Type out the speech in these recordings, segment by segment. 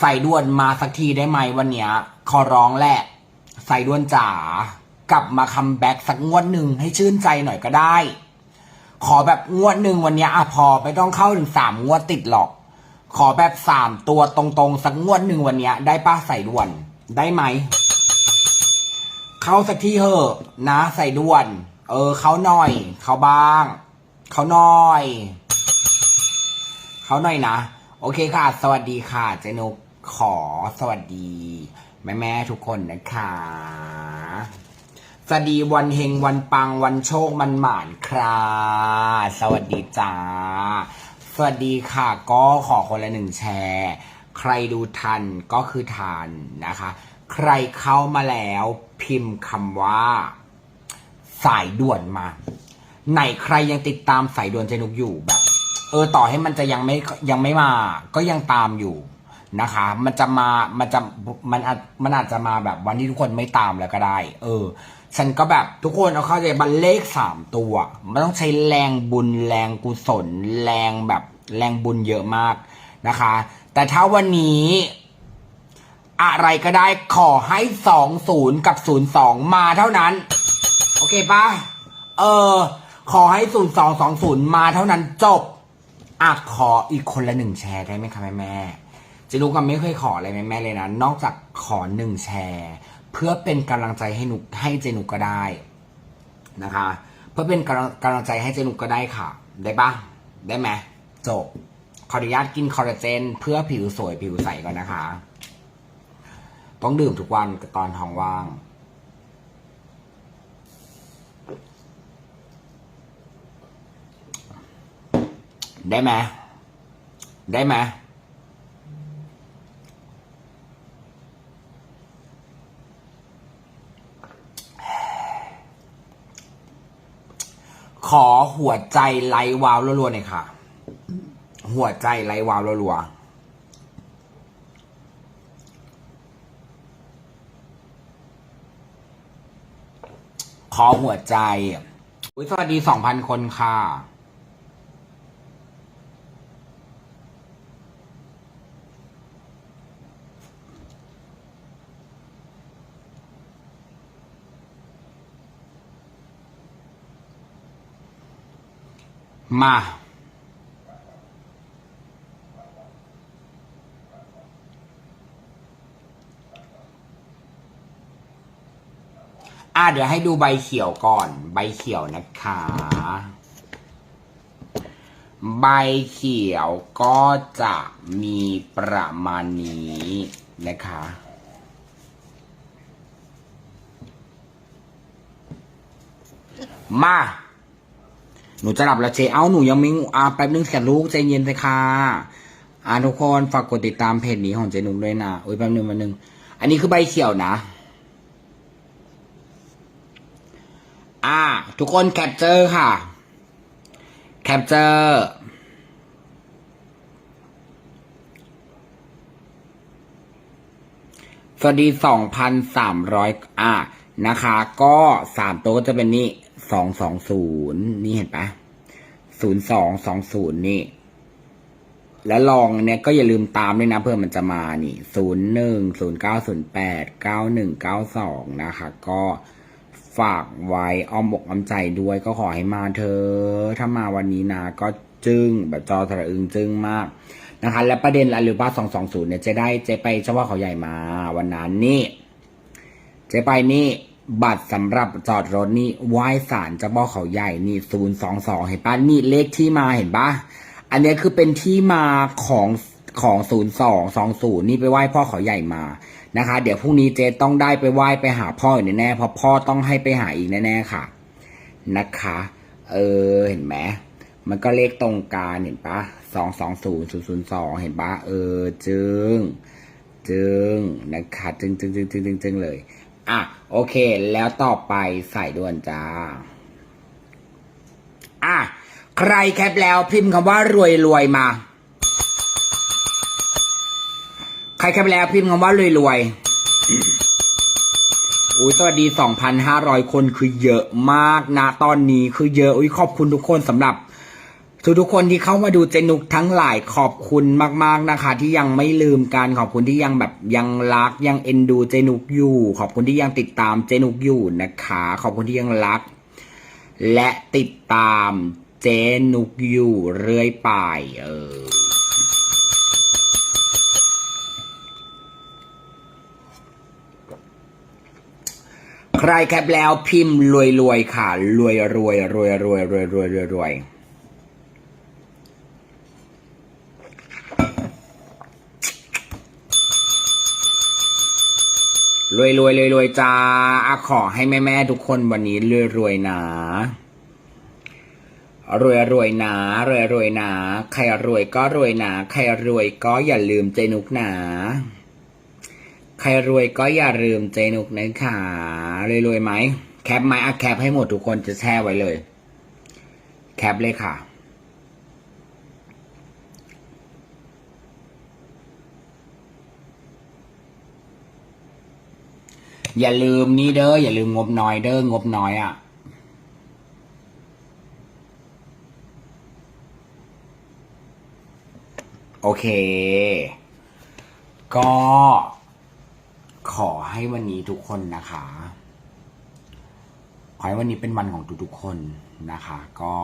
ใส่ด่วนมาสักทีได้ไหมวันเนี้ยขอร้องแหละใส่ด่วนจ๋ากลับมาคัมแบ็กสักงวดหนึ่งให้ชื่นใจหน่อยก็ได้ ขอแบบงวดหนึ่งวันเนี้ยอะพอไม่ต้องเข้าถึงสามงวดติดหรอก ขอแบบสามตัวตรงๆ สักงวดหนึ่งวันเนี้ยได้ป้าใส่ด่วนได้ไหม เข้าสักทีเหอะนะใส่ด่วน เออเขาหน่อย เขาบ้าง เขาหน่อย เขาหน่อยนะ โอเคค่ะ สวัสดีค่ะเจนุก ขอสวัสดี แม่แม่ทุกคนนะคะสวัสดีวันเฮงวันปังวันโชคมันหมานค่ะสวัสดีจ้า สวัสดีค่ะ ก็ขอคนละหนึ่งแชร์ ใครดูทันก็คือทันนะคะ ใครเข้ามาแล้วพิมพ์คำว่า สายด่วนมา ไหนใครยังติดตามสายด่วนเจนุกอยู่แบบ เออต่อให้มันจะยังไม่ยังไม่มา ก็ยังตามอยู่ นะคะ มันจะมามันจะมันอาจมันอาจจะมาแบบวันที่ทุกคนไม่ตามแล้วก็ได้ เออ ฉันก็แบบทุกคนเอาเข้าใจบันเลขสามตัว มันต้องใช้แรงบุญแรงกุศล แรงแบบแรงบุญเยอะมากนะคะ แต่ถ้าวันนี้อะไรก็ได้ขอให้สองศูนย์กับศูนย์สองมาเท่านั้น โอเคปะเออ ขอให้ศูนย์สองสองศูนย์มาเท่านั้นจบอะขออีกคนละหนึ่งแชร์ได้ไหมคะแม่แม่ จะรู้กันไม่เคยขออะไรแม่ๆเลยนะ นอกจากขอหนึ่งแชร์ เพื่อเป็นกำลังใจให้หนุให้เจนุกก็ได้นะคะ เพื่อเป็นกำลังกำลังใจให้เจนุกก็ได้ค่ะ ได้ปะได้ไหมจบขออนุญาตกินคอลลาเจน เพื่อผิวสวยผิวใสก่อนนะคะ ต้องดื่มทุกวันตอนท้องว่างได้ไหมได้ไหม ขอหัวใจไลท์วาวรัวๆหน่อยค่ะ หัวใจไลท์วาวรัวๆขอหัวใจ สวัสดีสองพันคนค่ะ มา อะเดี๋ยวให้ดูใบเขียวก่อน ใบเขียวนะคะ ใบเขียวก็จะมีประมาณนี้นะคะมา หนูจะหลับแล้วเจเอ้าหนูยังไม่งูอ่าแป๊บนึงแสนลูกใจเย็นเลยค่ะอ่าทุกคนฝากกดติดตามเพจนี้ของเจนุกด้วยนะโอ้ยแป๊บนึงแป๊บนึง อันนี้คือใบเขียวนะ อ่า ทุกคนแคปเจอร์ค่ะ แคปเจอร์สวัสดีสองพันสามร้อยอะนะคะ ก็สามตัวก็จะเป็นนี่ สองสองศูนย์นี่เห็นปะศูนย์สองสองศูนย์นี่ และลองเนี่ยก็อย่าลืมตามด้วยนะ เพื่อมันจะมานี่ศูนย์หนึ่งศูนย์เก้าศูนย์แปดเก้าหนึ่งเก้าสองนะคะ ก็ฝากไว้อ้อมอกอ้อมใจด้วยก็ขอให้มาเธอ ถ้ามาวันนี้นะก็จึ้งแบบจอสระอึงจึ้งมากนะคะ และประเด็นอะไรหรือว่าสองสองศูนย์เนี่ยจะได้เจะไปเฉพาะเขาใหญ่มา วันนั้นนี่เจ๊ไปนี่ บัตรสำหรับจอดรถนี่ไหว้ศาลเจ้าพ่อเขาใหญ่นี่ศูนย์สองสองเห็นปะนี่เลขที่มาเห็นปะอันนี้คือเป็นที่มาของของศูนย์สองสองศูนย์นี่ไปไหว้พ่อเขาใหญ่มานะคะ เดี๋ยวพรุ่งนี้เจต้องได้ไปไหว้ไปหาพ่ออยู่แน่ๆเพราะพ่อต้องให้ไปหาอีกแน่ๆค่ะ นะคะ เออเห็นไหมมันก็เลขตรงกันเห็นปะสองสองศูนย์ศูนย์ศูนย์สองเห็นปะเออจึง จึงนะคะจึงจึงจึงจึงจึงเลย อะโอเค แล้วต่อไปใส่ด่วนจ้า อะใครแคปแล้วพิมพ์คำว่ารวยรวยมา ใครแคปแล้วพิมพ์คำว่ารวยรวยอุ้ยสวัสดี 2,500 คนคือเยอะมากนะตอนนี้คือเยอะอุ้ยขอบคุณทุกคนสำหรับ ทุกทุกๆคนที่เข้ามาดูเจนุกทั้งหลายขอบคุณมาก ๆนะคะ ที่ยังไม่ลืมกันขอบคุณที่ยังแบบยังรักยังเอ็นดูเจนุกอยู่ ขอบคุณที่ยังติดตามเจนุกอยู่นะคะ ขอบคุณที่ยังรัก และติดตามเจนุกอยู่เรื่อยไปเออใครแคปแล้วพิมพ์รวยรวยๆค่ะรวยรวยรวยรวยรวยรวยรวย รวยรวยรวยรวยจ้าอะขอให้แม่แม่ทุกคนวันนี้รวยรวยนะรวยรวยนะรวยรวยนะใครรวยก็รวยนะใครรวยก็อย่าลืมเจนุกนะใครรวยก็อย่าลืมเจนุกนะคะรวยรวยไหมแคปไหมอะแคปให้หมดทุกคนจะแช่ไว้เลย แคปเลยค่ะ อย่าลืมนี่เด้ออย่าลืมงบน้อยเด้องบน้อยอะ่ะโอเค ก็ขอให้วันนี้ทุกคนนะคะ ขอให้วันนี้เป็นวันของทุกๆคนนะคะ ก็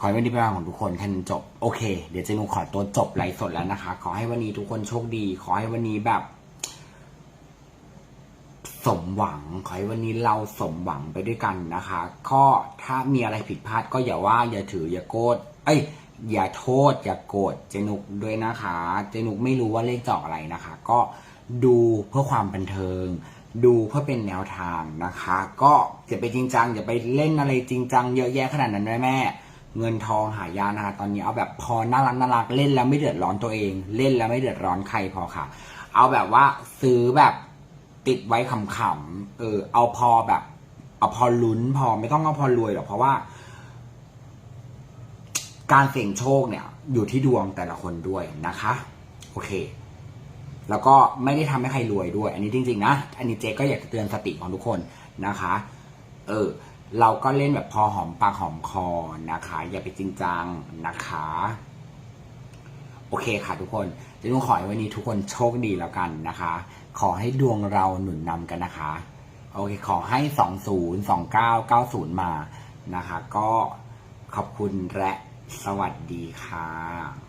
ขอให้วันนี้เป็นวันของทุกคนแค่นั้นจบ โอเค เดี๋ยวเจนูขอตัวจบไลฟ์สดแล้วนะคะ ขอให้วันนี้ทุกคนโชคดี ขอให้วันนี้แบบ สมหวัง ขอให้วันนี้เราสมหวังไปด้วยกันนะคะก็ถ้ามีอะไรผิดพลาดก็อย่าว่า อย่าถืออย่าโกรธเอ้ย อย่าโทษ อย่าโกรธเจนุกด้วยนะคะ เจนุกไม่รู้ว่าเลขจะออกอะไรนะคะ ก็ดูเพื่อความบันเทิง ดูเพื่อเป็นแนวทางนะคะ ก็อย่าไปจริงจังอย่าไปเล่นอะไรจริงจังเยอะแยะขนาดนั้นด้วยแม่ เงินทองหายากนะคะตอนนี้เอาแบบพอน่ารักน่ารักเล่นแล้วไม่เดือดร้อนตัวเอง เล่นแล้วไม่เดือดร้อนใครพอค่ะ เอาแบบว่าซื้อแบบติดไว้ขำๆเออ เอาพอแบบ เอาพอลุ้นพอไม่ต้องเอาพอรวยหรอกเพราะว่า การเสี่ยงโชคเนี่ย อยู่ที่ดวงแต่ละคนด้วยนะคะ โอเค แล้วก็ไม่ได้ทำให้ใครรวยด้วย อันนี้จริง ๆ นะอันนี้เจ๊ก็อยากจะเตือนสติของทุกคนนะคะ เออ เราก็เล่นแบบพอหอมปากหอมคอนะคะ อย่าไปจริงจังนะคะ โอเคค่ะทุกคนจะต้องขอให้วันนี้ทุกคนโชคดีแล้วกันนะคะ ขอให้ดวงเราหนุนนำกันนะคะ โอเค ขอให้สองศูนย์สองเก้าเก้าศูนย์มานะคะ ก็ขอบคุณและสวัสดีค่ะ